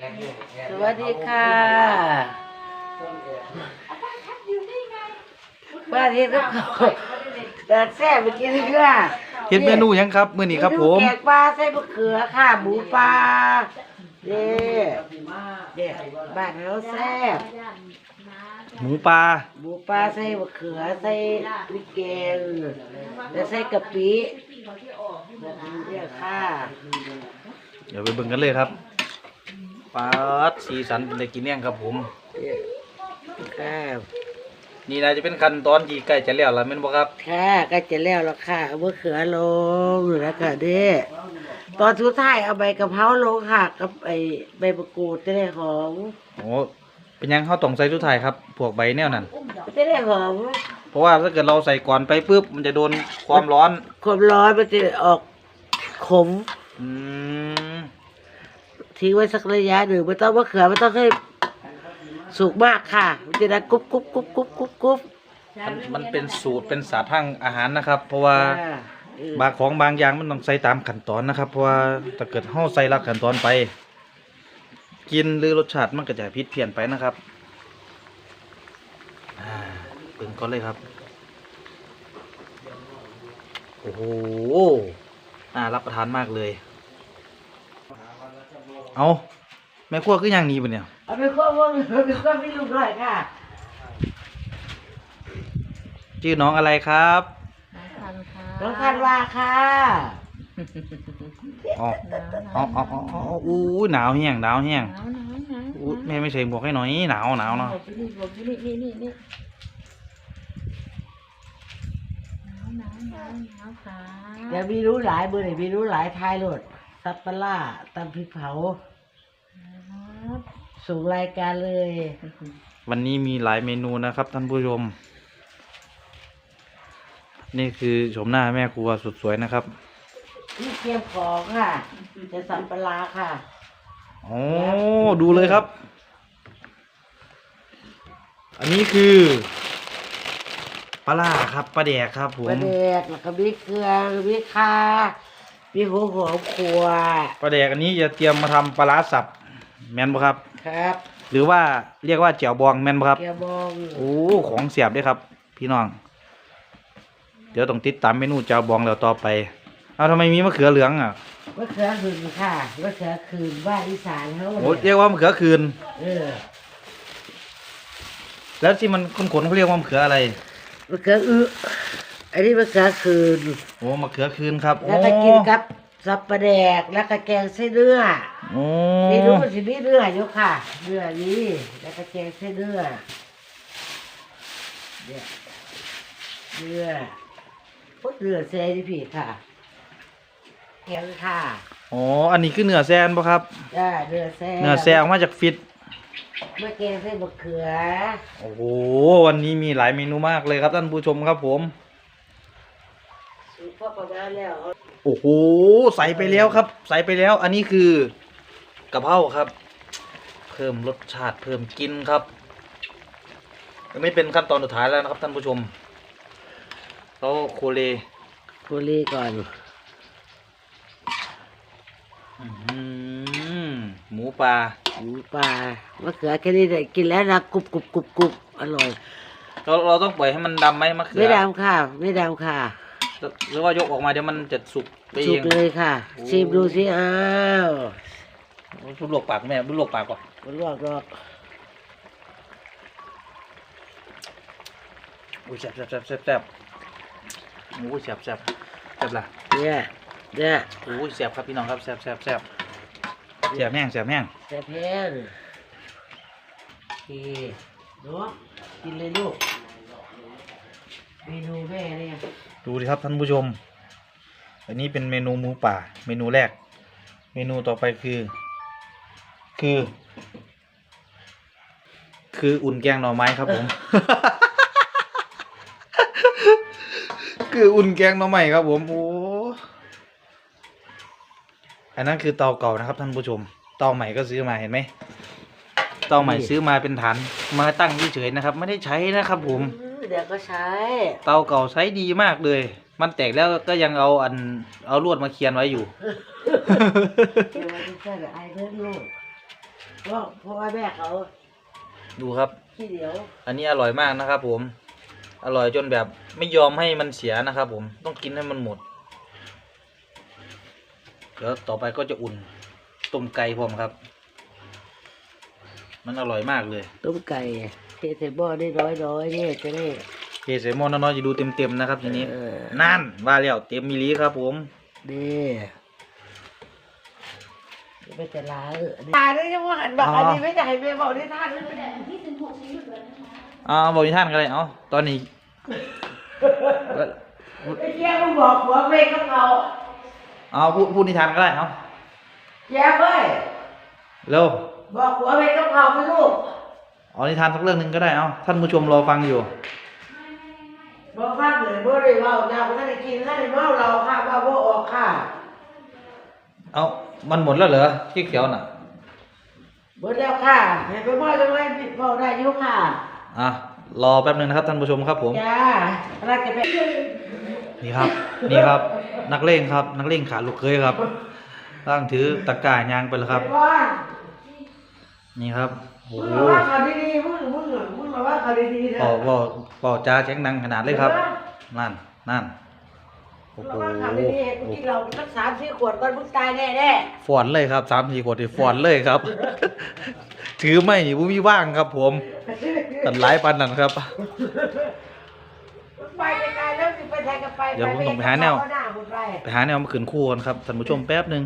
สวัสดีค่ะบ้านนี้ก็แต่แซ่บไปกินเพื่อเฮ็ดเมนูหยังครับมื้อนี้ครับผม แกงปลาใส่มะเขือค่ะหมูปลาเด้เด้บ้านเราแซ่บหมูปลาหมูปลาใส่มะเขือใส่พริกแกงแล้วใส่กะปิแบบนี้เนี่ยค่ะ เดี๋ยวไปเบิ่งกันเลยครับ ปลาดสีสันเป็นได้กินแน่งครับผมค่ะนี่น่าจะเป็นขั้นตอนที่ใกล้จะแล้วล่ะแม่นบ่ครับ ค่ะก็จะแล้วแล้วค่ะเอามะเขือลงแล้วก็เด้ตอนสุดท้ายเอาใบกะเพราลงค่ะกับไอใบมะกรูดจะได้หอมโอ้เป็นหยังเฮาต้องใส่สุดท้ายครับพวกใบแนวนั้น จะได้หอมเพราะว่าถ้าเกิดเราใส่ก่อนไปปุ๊บมันจะโดนความร้อน ความร้อนมันจะออกขม อืม ทิ้งไว้สักระยะหนึ่งไม่ต้องมะเขือไม่ต้องให้สุกมากค่ะมันจะได้กรุบกรุบกรุบกรุบกรุบกรุบมันมันเป็นสูตรเป็นศาสตร์ทางอาหารนะครับ เพราะว่าอ่าเออบางของบางอย่างมันต้องใส่ตามขั้นตอนนะครับ เพราะว่าถ้าเกิดเฮาใส่ลัดขั้นตอนไป กินหรือรสชาติมันก็จะผิดเพี้ยนไปนะครับอ่าเบิ่งก่อนเลยครับโอ้โหน่ารับประทานมากเลย เอาแม่ครัวคืออย่างนี้ปะเนี่ยเอาไปคั่ววงเอาไปคั่วพี่ลูกหน่อยค่ะชื่อน้องอะไรครับน้องพันวาค่ะ อ๋ออ๋ออ๋ออ๋ออ๋ออู้ยหนาวแห้งหนาวแห้งอู้ยแม่ไม่ใส่หมวกให้หน่อยหนาวหนาวเนาะนี่นี่นี่นี่หนาวหนาวหนาวหนาวขาเดี๋ยวมีรู้หลายเบอร์ไหนมีรู้หลายทายโหลด ซับปะล่าตำพริกเผาครับส่งรายการเลย วันนี้มีหลายเมนูนะครับท่านผู้ชม นี่คือชมหน้าแม่ครัวสุดสวยนะครับ นี่เตรียมของค่ะ จะสับปะลาค่ะโอ้ดูเลยครับ อันนี้คือปลาร้าครับปลาแดกครับผปลามแดกแล้วก็มีเกลือมีข่า มีหัวหอมขัวปลาแดกอันนี้จะเตรียมมาทำปลาร้าสับแม่นบ่ครับ ครับหรือว่าเรียกว่าเจียวบองแม่นบ่ครับแกบองโอ้ของเสียบด้วยครับ พี่น้อง เดี๋ยวต้องติดตามเมนูเจ้าบองแล้วต่อไป เอาทำไมมีมะเขือเหลืองอะมะเขือคืนค่ะมะเขือคืนบ้านอีสานเขาโอ้เรียกว่ามะเขือคืน เออแล้วที่มันขนๆเขาเรียกว่ามะเขืออะไร มะเขืออึ อันนี้มะเขือคืน โอ้มะเขือคืนครับแล้วก็กินกับสับปะแดกแล้วก็แกงไส้เนื้อโอ้เมนูมันจะมีเนื้ออยู่ค่ะเนื้อนี้แล้วก็แกงไส้เนื้อเนี่ยเนื้อพวกเนื้อแซ่ที่พี่ค่ะแกงค่ะโอ้อันนี้คือเนื้อแซนป่ะครับจ้าเนื้อแซ่เนื้อแซนออกมาจากฟิตเมื่อแกงไส้มะเขือ โอ้โหวันนี้มีหลายเมนูมากเลยครับท่านผู้ชมครับผม สูตรพ่อประมาณแล้วโอ้โหใส่ไปแล้วครับ ใส่ไปแล้ว อันนี้คือกะเพราครับ เพิ่มรสชาติเพิ่มกลินครับอันนี้เป็นขั้นตอนสุดท้ายแล้วนะครับท่านผู้ชมเราโคเลโคลีก่อนอื้อหือหมูปลาหมูปลามะเขือแค่นี้ได้กินแล้วนะกรุบกรุบกรุบกรุบอร่อยเราเราต้องปล่อยให้มันดำไหมมะเขืไม่ดำค่ะ ไม่ดำค่ะ หรือว่ายกออกมาเดี๋ยวมันจะสุกไปเอสุกง เลยค่ะ โอ้ ชิมดูสิอ้าวดูลวกปากแม่ดูลวกปากก่อนมันลวกดอกอุ้ยแซ่บแซ่บแซ่บแซ่บแซ่บโอ้ยแซ่บแซ่บแซ่บละเนี่ยเนี่ยโอ้ยแซ่บครับพี่น้องครับแซ่บแซ่บแซ่บแซ่บแห้งแซ่บแห้งแต่แพงโอเคเนาะกินเลยลูกเมนูแม่เนี่ย ดูดิครับท่านผู้ชม อันนี้เป็นเมนูหมูป่า เมนูแรก เมนูต่อไปคือ คือ คืออุ่นแกงหน่อไม้ครับผม คืออุ่นแกงหน่อไม้ครับผมโอ้อันนั้นคือเตาเก่านะครับท่านผู้ชม เตาใหม่ก็ซื้อมาเห็นไหมเตาใหม่ซื้อมาเป็นฐาน มาตั้งเฉยๆนะครับ ไม่ได้ใช้นะครับผมอืม เดี๋ยวก็ใช้ เตาเก่าใช้ดีมากเลย มันแตกแล้วก็ยังเอาอันเอาลวดมาเคียนไว้อยู่ เดี๋ยวมันจะใส่ไอ้เพื่อนลูกเพราะเพราะว่าแม่เขาดูครับ ขี้เหนียวอันนี้อร่อยมากนะครับผม อร่อยจนแบบไม่ยอมให้มันเสียนะครับผม ต้องกินให้มันหมด เดี๋ยวต่อไปก็จะอุ่นต้มไก่พร้อมครับ มันอร่อยมากเลยต้มไก่เทใส่หม้อได้น้อยน้อยๆเนี่ยจะได้เฮใส่หม้อน้อยๆจะดูเต็มๆนะครับทีนี้เออนั่นว่าแล้วเต็มมิลลิครับผมนี่ไม่จะล้างตายแล้วยังว่าหันบอกอันนี้ไม่ได้ให้แม่บอกได้ท่านไม่ได้เอาบอกนิทานกันเลยเอาตอนนี้ไอ้แย่มึงบอกหัวเมฆกับเขาเอาพูดพูดนิทานก็ได้เอาแย่เว้ยเร็ว บอกหัวเมฆกับเขาไม่ลูกเอานิทานสักเรื่องหนึ่งก็ได้เอาท่านผู้ชมรอฟังอยู่ บอกฟังเลยบ่ได้เมาเจ้าท่านได้กินท่านได้เมาเราค่ะว่าบ่ออกค่ะเอามันหมดแล้วเหรอที่เขียวน่ะหมดแล้วค่ะเห็นไปบ่จังเลยเมาได้อยู่ค่ะอะรอแป๊บหนึงนะครับท่านผู้ชมครับผม จ้าเราจะไปนี่ครับ นี่ครับ นักเลงครับ นักเลงขาลูกเคยครับตั้งถือตะกร้ายางไปแล้วครับว่านี่ ครับโอ้มึงโหมาว่าเขาดีๆมึงมึงมึงมาว่าเขาดีๆเถเป่าอะเป่าเป่าจ้าเสียงดังขนาดเลยครับ นั่นนั่นโอ้มึงโหมาว่าเขาดีๆมึงกินเหล้าสักสามสี่ขวดก่อนมึงตายแน่แน่ฟอนเลยครับสามสี่ขวดนี่ฟอนเลยครับ ถือไม่นี่บุมีว่างครับ ผมตัดหลายปันนั่นครับมึงไปไกลๆแล้วสิไปไทยก็ไปเดี๋ยวผมต้องไปหาแนวเอหน้ามึงไปไปหาแนวมาขืนคู่กันครับท่านผู้ชมแป๊บหนึ่ง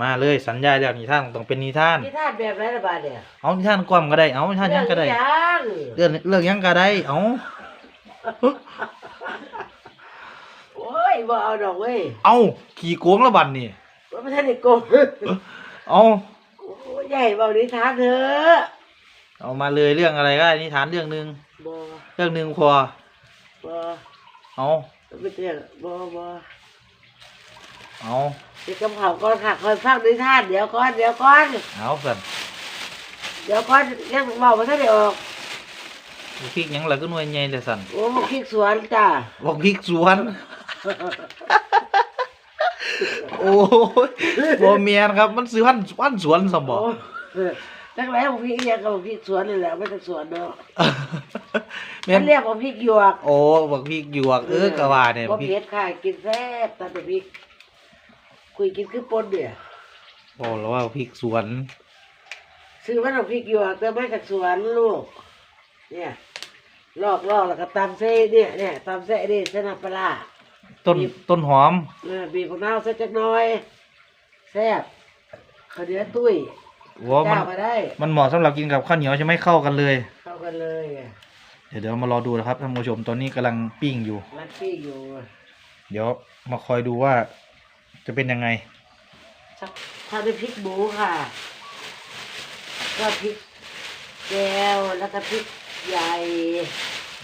มาเลยสัญญาแล้วนิทานต้องเป็นนิทาน นิทานแบบไรละบาดเนี่ยเอานิทานความก็ได้ เอานิทานหยังก็ได้เรื่องเรื่องเรื่องหยังก็ได้ เอาโอ้ยบ่เอาดอกเว้ย เอาขี่โกงและบันนี่ว่าไม่ทันได้โกงเอาโอ้ยใหญ่เบานิทานเถอะเอามาเลยเรื่องอะไรก็ได้นิทานเรื่องหนึ่งบ่เรื่องหนึ่งพอบ่เอาไม่เจอบ่บ่ เอาเดี๋ยวกำเขาก่อนค่ะคอยฟังนิทานเดี๋ยวก่อนเดี๋ยวก่อน เอาสันเดี๋ยวก่อนยังเบาไม่ทันได้ออกพริกหยังละก็หน่วยใหญ่เลยสันโอ้มาพริกสวนจ้าบอกพริกสวน โอ้ยบ่เมียนครับ มันซื้อพันพันสวนสมบอกโอ้เออจังไรของพริกอิหยังกับพริกสวนนี่แหละไม่ต้องสวนเนาะแม่มันนเรียกว่าพริกหยวกโอ้บอกพริกหยวกเออกะว่าเนี่ยบ่พริกเผ็ดค่ะกินแซ่บตาแต่พริก คุยกินคือปนเนี่ยบอกแล้วว่าพริกสวนซื้อมาจากพริกหยวกแต่ไม่จากสวนลูก เนี่ยลอกลอกแล้วก็ตำเส้เนี่ยเนี่ยตำเส้นี่เส้นน้ำปลาร้าต้นต้นหอมเออบีบมะนาวใส่จักหน่อยแซ่บข้าวเหนียวตุ้ยว่ามันเจ้ามาได้มันเหมาะสำหรับกินกับข้าวเหนียวใช่ไหมเข้ากันเลย เข้ากันเลยอะเดี๋ยวเดี๋ยวมารอดูนะครับท่านผู้ชมตอนนี้กำลังปิ้งอยู่ รัดปี้อยู่ เดี๋ยวมาคอยดูว่า จะเป็นยังไงสักทำเป็นพริกหมูค่ะ ก็พริกแก้วแล้วก็พริกใหญ่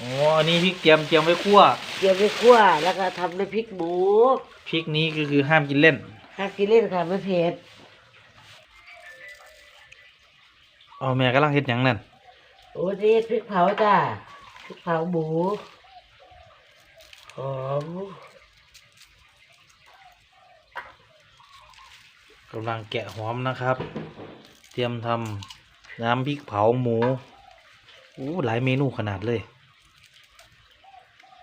อ๋ออันนี้พริกเตรียมเตรียมไว้คั่วเกี่ยวไปคั่วแล้วก็ทำเป็นพริกหมูพริกนี้ก็คือห้ามกินเล่นห้ากินเล่นค่ะไม่เผ็ดเอาแม่กำลังเฮ็ดหยังนั่นโอ้นี่พริกเผาจ้าพริกเผาหมูหอม กำลังแกะหอมนะครับ เตรียมทำน้ำพริกเผาหมูอู้หลายเมนูขนาดเลย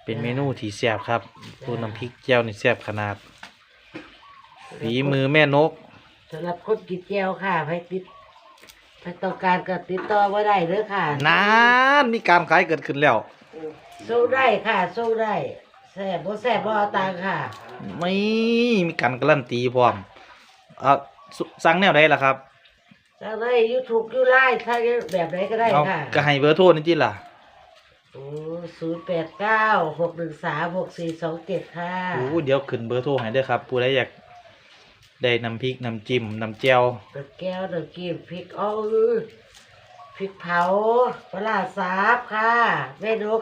เป็นเมนูที่แซ่บครับตัวน้ำพริกแจ่วนี่แซ่บขนาดฝีมือแม่นกสำหรับคนกินแก้วค่ะไปติดไปต้องการก็ติดต่อว่าได้เด้อค่ะนานมีการขายเกิดขึ้นแล้วสู้ได้ค่ะสู้ได้แซ่บบ่แซ่บบ่เอาตังค์ค่ะไม่มีการการันตีพร้อมเอ่อสสั่งแนวใดล่ะครับสั่งได้ยูทูบยูไลน์ถ้าแบบไหนก็ได้เอาค่ะก็ให้เบอร์โทรนี่จิล่ะโอ้ศูนย์แปดเก้าหกหนึ่งสามหกสี่สองเจ็ดค่ะ โอ้เดี๋ยวขึ้นเบอร์โทรให้เด้อครับผู้ใดอยากได้น้ำพริกน้ำจิ้มน้ำแจ่วตะแก้วตะกี้พริกอ้อพริกเผาปลาร้าสาบค่ะแม่นก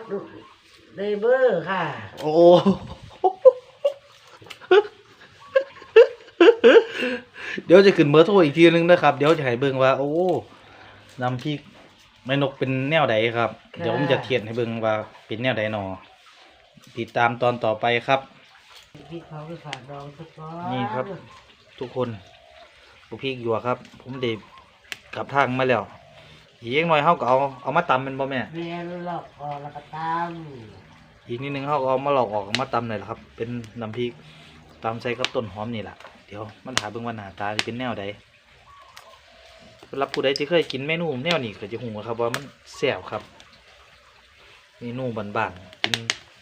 เดเบอร์ค่ะ โอ้ เดี๋ยวจะขึ้นเบอร์โทรอีกทีนึงนะครับ เดี๋ยวจะให้เบิ่งว่า โอ้น้ำพริกแม่นกเป็นแนวใดครับค่ะเดี๋ยวผมจะเทียนให้เบิ่งว่าเป็นแนวใดหนอติดตามตอนต่อไปครับพริกเผาไปฝากน้องสักก้อนนี่ครับ ทุกคนลูกพริกหยวกครับ ผมเด็บกลับทางมาแล้วอีกหน่อยเขาก็เอาเอามาตำเป็นบ่แม่แม่รู้หลอกคอแล้วก็ตามอีกนิดนึงเขาก็เอามาหลอกออกเอามาตำเลยละครับ เป็นน้ำพริกตำใส่กับต้นหอมนี่แหละ เดี๋ยวมันหาเบิ่งว่าหน้าตาสิเป็นแนวใดสำหรับผู้ใดที่เคยกินเมนูแนวนี้ก็จะหูครับว่ามันแซ่บครับเมนูบานๆกิน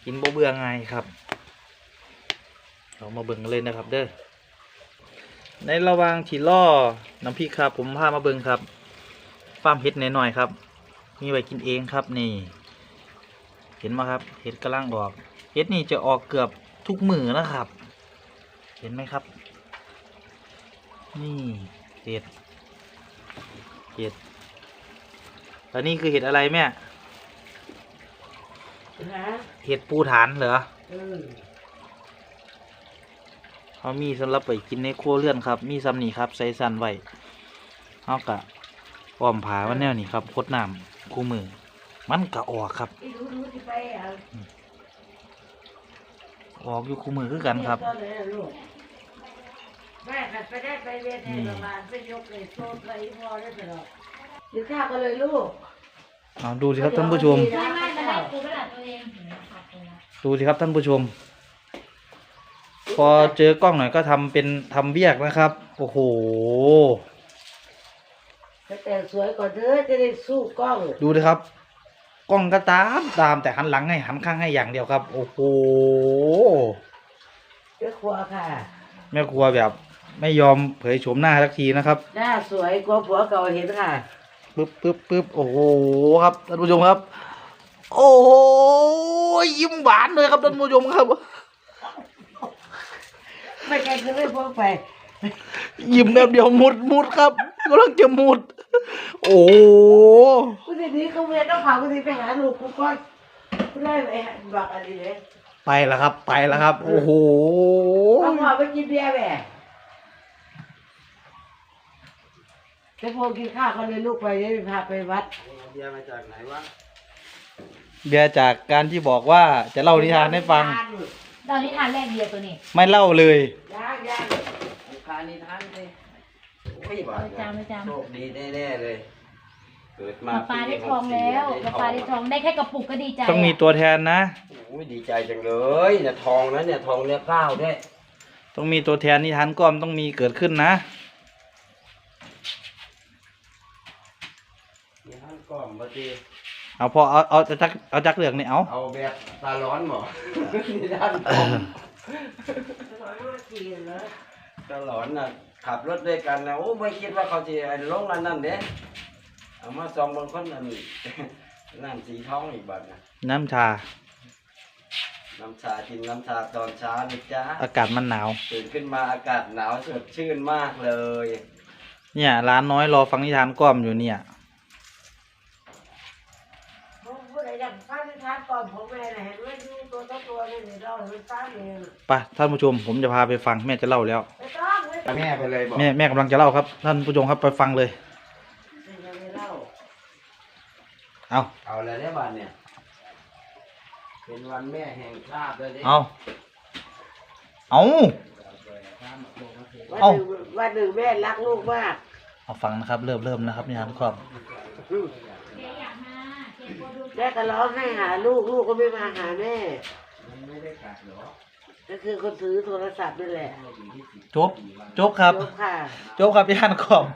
กินบ่เบื่อง่ายครับเรามาเบิ่งกันเลยนะครับ เด้อในระหว่างที่ล่อน้ำพริกครับ ผมพามาเบิ่งครับฟาร์มเห็ดหน่อยๆครับ มีไว้กินเองครับนี่ เห็นไหมครับเห็ดกำลังออกเห็ดนี่จะออกเกือบทุกมือนะครับ เห็นไหมครับ นี่เห็ดเห็ดแล้วนี่คือเห็ดอะไรแม่ นะเห็ดปูฐานเหรอเออเขามีสำหรับไปกินในครัวเรือนครับ มีซ้ำนี่ครับใส่สันไว้เอากะอ้อมผามันแนวนี่ครับพดน้ำคู่มือ มันกะออกครับอีรู้รู้ที่ไปอะออกอยู่คู่มือคือกันครับตอนไหนอะลูก แม่ขัดไปได้ไปเรียนในโรงพยาบาลไปยกเลยโซ่ไปพ่อได้ตลอดกินข้าวกันเลยลูกเอาดูสิครับท่านผู้ชม ไม่ไม่ไม่ให้กูกระดาษตัวเองเห็นไหมขาดตัวนะดูสิครับท่านผู้ชม พอเจอกล้องหน่อยก็ทำเป็นทำเบียกนะครับ โอ้โหจะแต่งสวยก่อนเถอะจะได้สู้กล้องดูดิครับ กล้องก็ตามตามแต่หันหลังให้หันข้างให้อย่างเดียวครับ โอ้โห เจ้าครัวค่ะ แม่ครัวแบบ ไม่ยอมเผยโฉมหน้าสักทีนะครับ หน้าสวยกว่าผัวเก่าเห็นค่ะ ปึ๊บปึ๊บปึ๊บโอ้โหครับท่านผู้ชมครับ โอ้โหยิ้มหวานเลยครับท่านผู้ชมครับ ไม่ใช่คือไม่พวกไปยิ้มแบบเดียวมุดมุดครับกำลังจะมุด โอ้โหกูทีนี้เขาเวียนต้องพากูทีไปหาลูกกูก่อนกูได้ไปหาบอกอะไรเลยไปแล้วครับ ไปแล้วครับ โอ้โหเอาพาไปกินเบียร์แหละ จะพอกินข้าวเขาเลยลูกไปได้พาไปวัดเบียร์จากการที่บอกว่าจะเล่านิทานให้ฟัง ตอนนี้ทานแรกเดียวตัวนี้ไม่เล่าเลย ยากยากคานิทานเลยโอ้ยบาไม่ดจำไม่จโชคดีแน่ๆเลย เกิดำมามาปลาได้ทองแล้วมาปลาได้ทองได้แค่กระปุกก็ดีใจต้องมีตัวแทนนะ โอ้ยดีใจจังเลยเนี่ยทองนะเนี่ยทองเนี่ยเก้าด้วยต้องมีตัวแทนนิทานก้อมต้องมีเกิดขึ้นนะ นี่ท่านก้อมมาทีเอาพอเอาเอาจักเอาจักเหลืองนี่เอาเอาแบบตาร้อนหมอนี่ท่านก้อมตาร้อนน่ะขับรถด้วยกันนะโอ้ไม่คิดว่าเขาจะไอ้ลงนั่นนั่นเด้เอามาซองบางคนนั่นนั่นสีทองอีกบัดนะน้ำชา น้ำชากินน้ำชาตอนเช้านะจ๊ะอากาศมันหนาวตื่นขึ้นมาอากาศหนาวสดชื่นมากเลย เนี่ยร้านน้อยรอฟังนิทานก้อมอยู่เนี่ย ไปท่านผู้ชมผมจะพาไปฟังแม่จะเล่าแล้วไม่ต้องไม่ต้องแม่ไปเลยบอกแม่แม่กำลังจะเล่าครับ ท่านผู้ชมครับไปฟังเลยยังไม่เล่าเอาเอาอะไรได้บ้านเนี่ย เป็นวันแม่แห่งชาติเลยดิเอาเอาวันเอ้าหนึ่งวันหนึ่งแม่รักลูกมาก เอาฟังนะครับ เริ่มเริ่มนะครับนิทานก้อม แม่ก็ร้องให้หาลูกลูกก็ไม่มาหาแม่ มันไม่ได้กัดหรอก็คือคนซื้อโทรศัพท์นี่แหละจบจบครับ จบค่ะ จบครับนิทานก้อม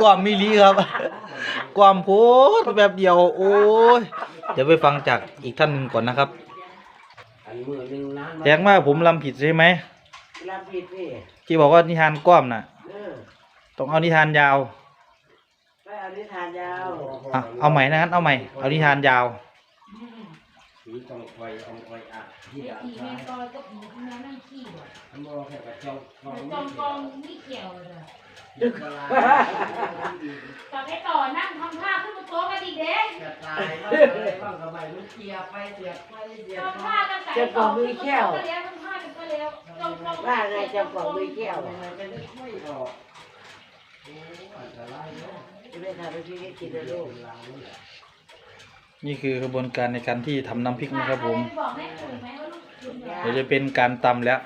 ก้อมมิลีครับก้อมโพดแบบเดียว โอ้ย เดี๋ยวไปฟังจากอีกท่านหนึ่งก่อนนะครับอันมือหนึ่งน้ำแจ้งว่าผมลำผิดใช่ไหม รับผิดพี่ที่บอกว่านิทานก้อมน่ะ เออต้องเอานิทานยาวไป เอานิทานยาวอะเอาใหม่นะงั้นเอาใหม่เอานิทานยาว ผีจองคอยอองคอยอะที่เจ๊ดาบขี่แมซ้ายงกอยก็ผีที่นั่นนั่งขี้บ่อันบอกแค่กระจองกองจองกองนี่เกี่ยวเลยดึกเวลากับไอ้ต่อนั่งทำท่าขึ้นบนโต๊ะกันอีกเด้จะตายบ้างอะไรบ้างทำไมมันเกียร์ไปเสียบไปเสียบทำมาท่ากันใส่ต่อขึ้นบนโต๊ะก็แล้วทำท่ากันก็แล้วจองกองว่าไงเจะบอกมือแก้วทำไมจะนึกไม่ออกโอ้อันตรายเนาะ จะไม่ทำให้พี่ได้กินนะลูกเราเนี่ยนี่คือกระบวนการในการที่ทำน้ำพริกนะครับผมบอกให้คุยไหมว่าลูกคุณเดี๋ยวจะเป็นการตำแล้ว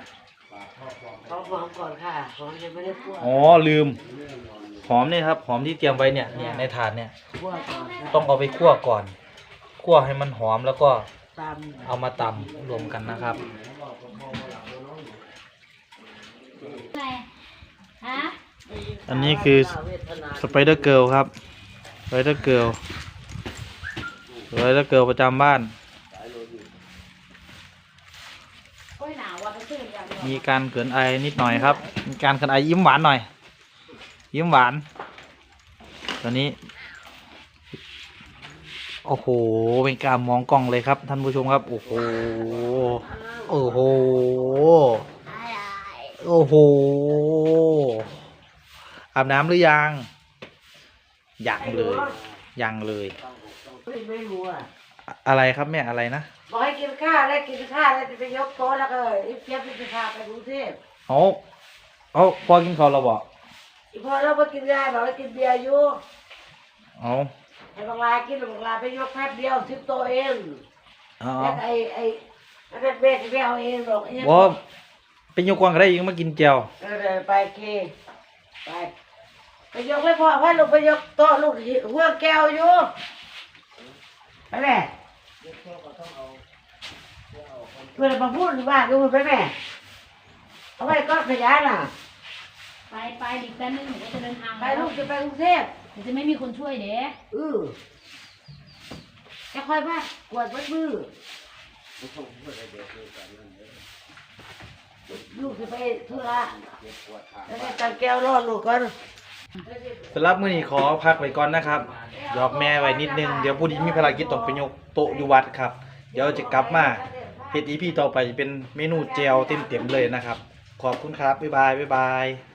ปากพ่อความตเอาหอมก่อนค่ะหอมยังไม่ได้คั่วอ๋อลืม หอมเนี่ยครับ หอมที่เตรียมไว้เนี่ยเนี่ยในถาดเนี่ย คั่วก่อนค่ะต้องเอาไปคั่วก่อน คั่วให้มันหอมแล้วก็ตเอามาตำรวมกันนะครับไงฮะำ อันนี้คือสไปเดอร์เกิลครับสไปเดอร์เกิลสไปเดอร์เกิลประจำบ้าน มีการเขินไอนิดหน่อยครับ มีการเขินไอยิ้มหวานหน่อย ยิ้มหวาน ตอนนี้ โอ้โห เป็นการมองกล้องเลยครับ ท่านผู้ชมครับ โอ้โห โอ้โห โอ้โห อาบน้ำหรือยัง ยังเลย ยังเลย ไม่รู้อะอะอะไรครับแม่อะไรนะ บอกให้กินข้าวแล้วกินข้าวแล้วจะไปยกโต๊ะแล้วก็อีเจี๊ยบจะพาไปกรุงเทพเอาเอาพอกินข้าวเราบอกอีพอเราไปกินยาบอกว่ากินเบียร์อยู่เอาให้บางลากินบางลาไปยกแป๊บเดียวสิบโต๊ะเองเอาแล้เอาวไอ้ไอ้แล้วแม่แม่จะไปเอาเองหรอกไอ้ยังว่าเป็นยกกวางก็ได้ยังมากินเจียวเออเดี๋ยวไปเคไป ไปยกเลยพ่อว่าลูกไปยกโต๊ะลูกหัวแก้วอยู่ไปแม่เพื่อนมาพูดหรือว่าดูไปแม่เอาไว้ก็ขยะน่ะ ไปไปอีกแป๊บนึงหนูก็จะเดินทางไปแล้วลูกจะไปกรุงเทพเดี๋ยวจะไม่มีคนช่วยเด้เออจะคอยมากวาดวัดมือลูกจะไปธุระแล้วก็ตังแก้วรอดลูกก่อน สำหรับมื้อนี้ขอพักไว้ก่อนนะครับหยอกแม่ไว้นิดนึงเดี๋ยวผู้นี้มีภารกิจต้องไปยกโต๊ะอยู่วัดครับ เดี๋ยวจะกลับมาเฮ็ดอีพีต่อไปเป็นเมนูเจลเต็มๆเลยนะครับ ขอบคุณครับบ๊ายบายบ๊ายบาย